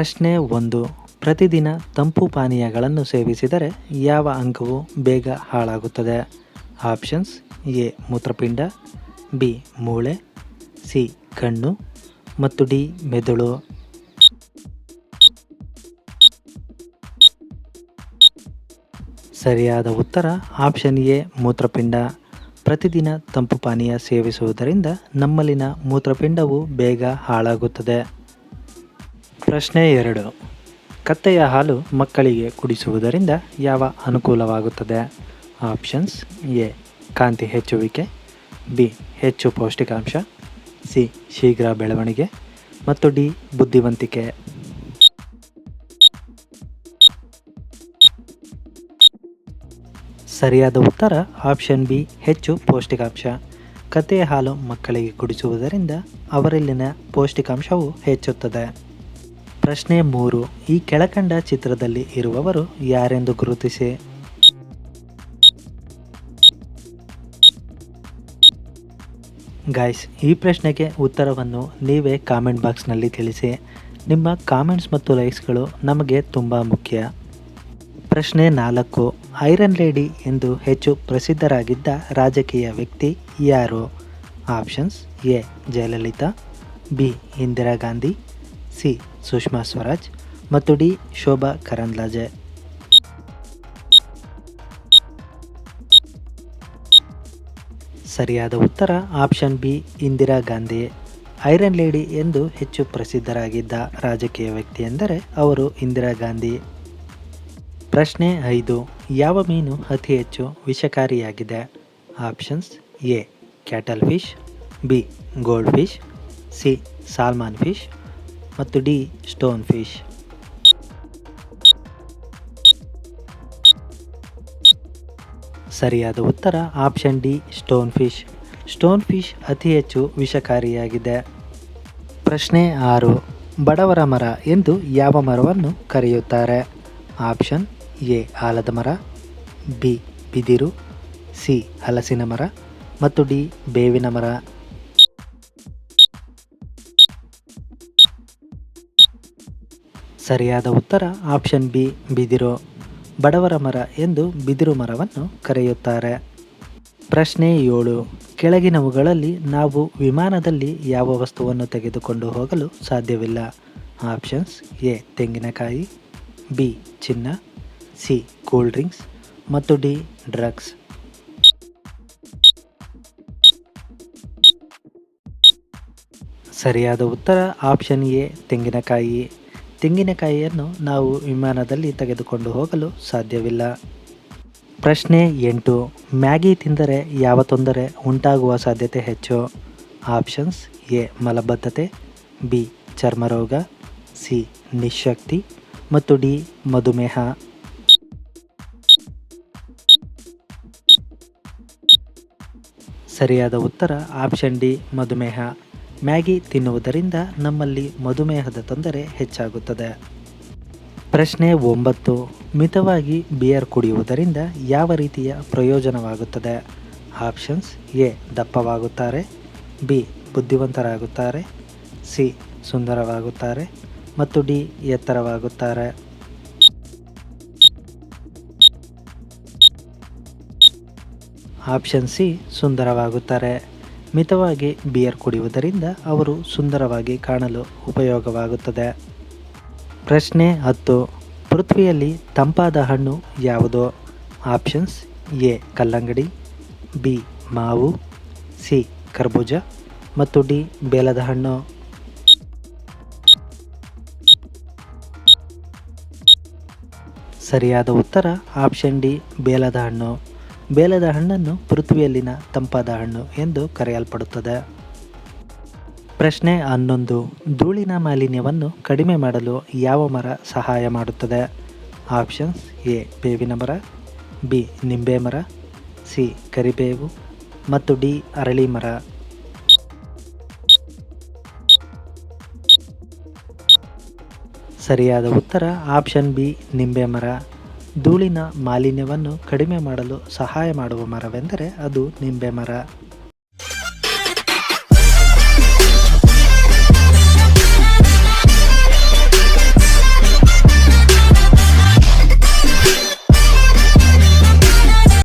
ಪ್ರಶ್ನೆ ಒಂದು. ಪ್ರತಿದಿನ ತಂಪು ಪಾನೀಯಗಳನ್ನು ಸೇವಿಸಿದರೆ ಯಾವ ಅಂಗವು ಬೇಗ ಹಾಳಾಗುತ್ತದೆ? Options A. ಮೂತ್ರಪಿಂಡ, ಬಿ. ಮೂಳೆ, ಸಿ. ಕಣ್ಣು ಮತ್ತು ಡಿ. ಮೆದುಳು. ಸರಿಯಾದ ಉತ್ತರ ಆಪ್ಷನ್ ಎ. ಮೂತ್ರಪಿಂಡ. ಪ್ರತಿದಿನ ತಂಪು ಪಾನೀಯ ಸೇವಿಸುವುದರಿಂದ ನಮ್ಮಲ್ಲಿನ ಮೂತ್ರಪಿಂಡವು ಬೇಗ ಹಾಳಾಗುತ್ತದೆ. ಪ್ರಶ್ನೆ ಎರಡು. ಕತ್ತೆಯ ಹಾಲು ಮಕ್ಕಳಿಗೆ ಕುಡಿಸುವುದರಿಂದ ಯಾವ ಅನುಕೂಲವಾಗುತ್ತದೆ? ಆಪ್ಷನ್ಸ್ ಎ, ಕಾಂತಿ ಹೆಚ್ಚುವಿಕೆ, ಬಿ, ಹೆಚ್ಚು ಪೌಷ್ಟಿಕಾಂಶ, ಸಿ, ಶೀಘ್ರ ಬೆಳವಣಿಗೆ, ಮತ್ತು ಡಿ, ಬುದ್ಧಿವಂತಿಕೆ. ಸರಿಯಾದ ಉತ್ತರ ಆಪ್ಷನ್ ಬಿ, ಹೆಚ್ಚು ಪೌಷ್ಟಿಕಾಂಶ. ಕತ್ತೆಯ ಹಾಲು ಮಕ್ಕಳಿಗೆ ಕುಡಿಸುವುದರಿಂದ ಅವರಲ್ಲಿನ ಪೌಷ್ಟಿಕಾಂಶವು ಹೆಚ್ಚುತ್ತದೆ. ಪ್ರಶ್ನೆ ಮೂರು. ಈ ಕೆಳಕಂಡ ಚಿತ್ರದಲ್ಲಿ ಇರುವವರು ಯಾರೆಂದು ಗುರುತಿಸಿ. ಗಾಯ್ಸ್ ಈ ಪ್ರಶ್ನೆಗೆ ಉತ್ತರವನ್ನು ನೀವೇ ಕಾಮೆಂಟ್ ಬಾಕ್ಸ್ನಲ್ಲಿ ತಿಳಿಸಿ. ನಿಮ್ಮ ಕಾಮೆಂಟ್ಸ್ ಮತ್ತು ಲೈಕ್ಸ್ಗಳು ನಮಗೆ ತುಂಬ ಮುಖ್ಯ. ಪ್ರಶ್ನೆ ನಾಲ್ಕು. ಐರನ್ ಲೇಡಿ ಎಂದು ಹೆಚ್ಚು ಪ್ರಸಿದ್ಧರಾಗಿದ್ದ ರಾಜಕೀಯ ವ್ಯಕ್ತಿ ಯಾರು? Options A. Jayalalithaa, B. Indira Gandhi, C. Sushma Swaraj ಮತ್ತು ಡಿ ಶೋಭಾ ಕರಂದ್ಲಾಜೆ. ಸರಿಯಾದ ಉತ್ತರ option B, Indira Gandhi. Iron lady ಎಂದು ಹೆಚ್ಚು ಪ್ರಸಿದ್ಧರಾಗಿದ್ದ ರಾಜಕೀಯ ವ್ಯಕ್ತಿ ಎಂದರೆ ಅವರು ಇಂದಿರಾ ಗಾಂಧಿ. ಪ್ರಶ್ನೆ ಐದು, ಯಾವ ಮೀನು ಅತಿ ಹೆಚ್ಚು ವಿಷಕಾರಿಯಾಗಿದೆ? Options A, cuttlefish, B, goldfish, C, salmon fish ಮತ್ತು ಡಿ, ಸ್ಟೋನ್ ಫಿಶ್. ಸರಿಯಾದ ಉತ್ತರ option D, stone fish. Stone fish ಅತಿ ಹೆಚ್ಚು ವಿಷಕಾರಿಯಾಗಿದೆ. ಪ್ರಶ್ನೆ ಆರು, ಬಡವರ ಮರ ಎಂದು ಯಾವ ಮರವನ್ನು ಕರೆಯುತ್ತಾರೆ? ಆಪ್ಷನ್ ಎ, ಆಲದ ಮರ, ಬಿ, ಬಿದಿರು, ಸಿ, ಹಲಸಿನ ಮರ, ಮತ್ತು ಡಿ, ಬೇವಿನ ಮರ. ಸರಿಯಾದ ಉತ್ತರ ಆಪ್ಷನ್ ಬಿ, ಬಿದಿರು, ಬಡವರ ಮರ ಎಂದು ಬಿದಿರು ಮರವನ್ನು ಕರೆಯುತ್ತಾರೆ. ಪ್ರಶ್ನೆ ಏಳು, ಕೆಳಗಿನವುಗಳಲ್ಲಿ ನಾವು ವಿಮಾನದಲ್ಲಿ ಯಾವ ವಸ್ತುವನ್ನು ತೆಗೆದುಕೊಂಡು ಹೋಗಲು ಸಾಧ್ಯವಿಲ್ಲ? ಆಪ್ಷನ್ಸ್ ಎ, ತೆಂಗಿನಕಾಯಿ, ಬಿ, ಚಿನ್ನ, ಸಿ, ಕೂಲ್ ಡ್ರಿಂಕ್ಸ್ ಮತ್ತು ಡಿ, ಡ್ರಗ್ಸ್. ಸರಿಯಾದ ಉತ್ತರ ಆಪ್ಷನ್ ಎ, ತೆಂಗಿನಕಾಯಿ. ತೆಂಗಿನಕಾಯಿಯನ್ನು ನಾವು ವಿಮಾನದಲ್ಲಿ ತೆಗೆದುಕೊಂಡು ಹೋಗಲು ಸಾಧ್ಯವಿಲ್ಲ. ಪ್ರಶ್ನೆ ಎಂಟು, ಮ್ಯಾಗಿ ತಿಂದರೆ ಯಾವ ತೊಂದರೆ ಉಂಟಾಗುವ ಸಾಧ್ಯತೆ ಹೆಚ್ಚು? ಆಪ್ಷನ್ಸ್ ಎ, ಮಲಬದ್ಧತೆ, ಬಿ, ಚರ್ಮರೋಗ, ಸಿ ನಿಶಕ್ತಿ ಮತ್ತು ಡಿ, ಮಧುಮೇಹ. ಸರಿಯಾದ ಉತ್ತರ ಆಪ್ಷನ್ ಡಿ, ಮಧುಮೇಹ. ಮ್ಯಾಗಿ ತಿನ್ನುವುದರಿಂದ ನಮ್ಮಲ್ಲಿ ಮಧುಮೇಹದ ತೊಂದರೆ ಹೆಚ್ಚಾಗುತ್ತದೆ. ಪ್ರಶ್ನೆ ಒಂಬತ್ತು. ಮಿತವಾಗಿ ಬಿಯರ್ ಕುಡಿಯುವುದರಿಂದ ಯಾವ ರೀತಿಯ ಪ್ರಯೋಜನವಾಗುತ್ತದೆ? Options A. ದಪ್ಪವಾಗುತ್ತಾರೆ. ಬಿ. ಬುದ್ಧಿವಂತರಾಗುತ್ತಾರೆ. ಸಿ. ಸುಂದರವಾಗುತ್ತಾರೆ. ಮತ್ತು ಡಿ. ಎತ್ತರವಾಗುತ್ತಾರೆ. Option C. ಸುಂದರವಾಗುತ್ತಾರೆ. ಮಿತವಾಗಿ ಬಿಯರ್ ಕುಡಿಯುವುದರಿಂದ ಅವರು ಸುಂದರವಾಗಿ ಕಾಣಲು ಉಪಯೋಗವಾಗುತ್ತದೆ. ಪ್ರಶ್ನೆ ಹತ್ತು, ಪೃಥ್ವಿಯಲ್ಲಿ ತಂಪಾದ ಹಣ್ಣು ಯಾವುದು? ಆಪ್ಷನ್ಸ್ ಎ, ಕಲ್ಲಂಗಡಿ, ಬಿ, ಮಾವು, ಸಿ, ಕರ್ಬೂಜ, ಮತ್ತು ಡಿ, ಬೇಲದ ಹಣ್ಣು. ಸರಿಯಾದ ಉತ್ತರ ಆಪ್ಷನ್ ಡಿ, ಬೇಲದ ಹಣ್ಣು. ಬೇಲದ ಹಣ್ಣನ್ನು ಪೃಥ್ವಿಯಲ್ಲಿನ ತಂಪಾದ ಹಣ್ಣು ಎಂದು ಕರೆಯಲ್ಪಡುತ್ತದೆ. ಪ್ರಶ್ನೆ ಹನ್ನೊಂದು. ಧೂಳಿನ ಮಾಲಿನ್ಯವನ್ನು ಕಡಿಮೆ ಮಾಡಲು ಯಾವ ಮರ ಸಹಾಯ ಮಾಡುತ್ತದೆ? Options A. ಬೇವಿನ ಮರ, ಬಿ. ನಿಂಬೆ ಮರ, ಸಿ. ಕರಿಬೇವು ಮತ್ತು ಡಿ. ಅರಳಿ ಮರ. ಸರಿಯಾದ ಉತ್ತರ ಆಪ್ಷನ್ ಬಿ. ನಿಂಬೆ ಮರ. ಧೂಳಿನ ಮಾಲಿನ್ಯವನ್ನು ಕಡಿಮೆ ಮಾಡಲು ಸಹಾಯ ಮಾಡುವ ಮರವೆಂದರೆ ಅದು ನಿಂಬೆ ಮರ.